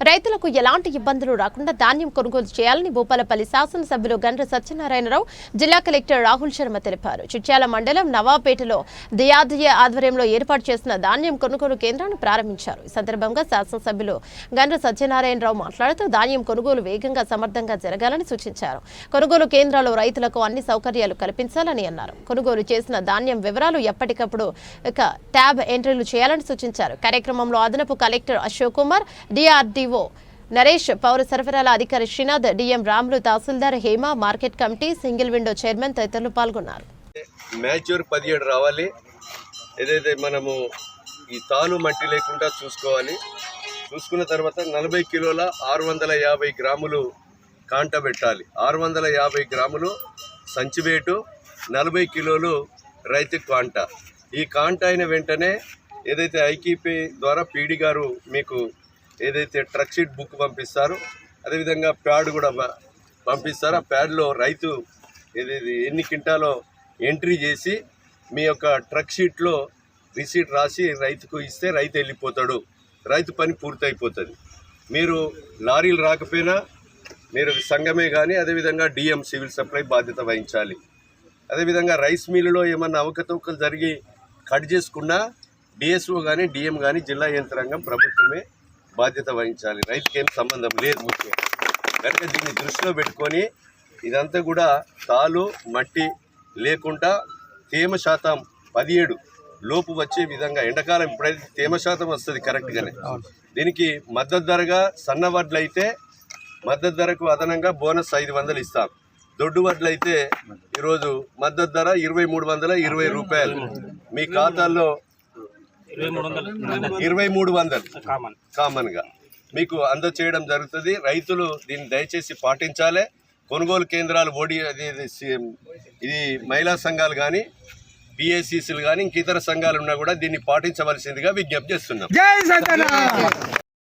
రైతులకు ఎలాంటి ఇబ్బందులు రాకుండా ధాన్యం కొనుగోలు చేయాలని భూపాలపల్లి శాసనసభ్యులు గండ్ర సత్యనారాయణరావు జిల్లా కలెక్టర్ రాహుల్ శర్మ తెలిపారు. చిట్యాల మండలం నవాపేటలో దియాదియ ఆధ్వర్యంలో ఏర్పాటు చేసిన ధాన్యం కొనుగోలు కేంద్రాన్ని ప్రారంభించారు. ఈ సందర్భంగా శాసనసభ్యులు గండ్ర సత్యనారాయణరావు మాట్లాడుతూ ధాన్యం కొనుగోలు వేగంగా సమర్థంగా జరగాలని సూచించారు. కొనుగోలు కేంద్రాల్లో రైతులకు అన్ని సౌకర్యాలు కల్పించాలని అన్నారు. కొనుగోలు చేసిన ధాన్యం వివరాలు ఎప్పటికప్పుడు ఇక ట్యాబ్ ఎంట్రీలు చేయాలని సూచించారు. కార్యక్రమంలో అదనపు collector Ashok Kumar DRD DO Naresh పౌర సరఫరాల అధికారి Srinath DM Ramulu tahsildar Hema market committee single window chairman తదితరులు పాల్గొన్నారు. మ్యాచ్యూర్ పదిహేడు రావాలి. ఏదైతే మనము ఈ తాను మట్టి లేకుండా చూసుకోవాలి చూసుకున్న తర్వాత నలభై కిలోల ఆరు వందల యాభై గ్రాములు కాంట పెట్టాలి. ఆరు వందల యాభై గ్రాములు సంచివేటు నలభై కిలోలు రైతు కాంట. ఈ కాంట అయిన వెంటనే ఏదైతే ఐకీపీ ద్వారా పీడి గారు మీకు ఏదైతే ట్రక్ షీట్ బుక్ పంపిస్తారో అదేవిధంగా ప్యాడ్ కూడా పంపిస్తారు ఆ ప్యాడ్లో రైతు ఏది ఎన్ని క్వింటాలో ఎంట్రీ చేసి మీ యొక్క ట్రక్ షీట్లో రిసీట్ రాసి రైతుకు ఇస్తే రైతు వెళ్ళిపోతాడు. రైతు పని పూర్తయిపోతుంది. మీరు లారీలు రాకపోయినా మీరు సంఘమే కానీ అదేవిధంగా డిఎం సివిల్ సప్లై బాధ్యత వహించాలి. అదేవిధంగా రైస్ మిల్లులో ఏమన్నా అవకతవకలు జరిగి కట్ చేసుకున్నా డిఎస్ఓ కానీ డిఎం కానీ జిల్లా యంత్రాంగం ప్రభుత్వమే బాధ్యత వహించాలి. రైతుకి ఏం సంబంధం లేదు. ముఖ్యం కనుక దీన్ని దృష్టిలో పెట్టుకొని ఇదంతా కూడా తాలు మట్టి లేకుండా తేమ శాతం పదిహేడు లోపు వచ్చే విధంగా ఎండాకాలం ఇప్పుడైతే తేమ శాతం వస్తుంది కరెక్ట్గానే. దీనికి మద్దతు ధరగా సన్న వడ్లు అయితే మద్దతు ధరకు అదనంగా బోనస్ ఐదు వందలు ఇస్తాం. దొడ్డు వడ్లు అయితే ఈరోజు మద్దతు ధర ఇరవై మూడు వందల ఇరవై రూపాయలు. మీ ఖాతాల్లో ఇరవై మూడు వందలు. కామన్. గా మీకు అందచేయడం జరుగుతుంది. రైతులు దీన్ని దయచేసి పాటించాలి. కొనుగోలు కేంద్రాలు ఓడి అది ఇది సి- ఇది మహిళా సంఘాలు కానీ పిఎస్సిసిలు కానీ ఇంక ఇతర సంఘాలు ఉన్నా కూడా దీన్ని పాటించవలసిందిగా విజ్ఞప్తి చేస్తున్నాం.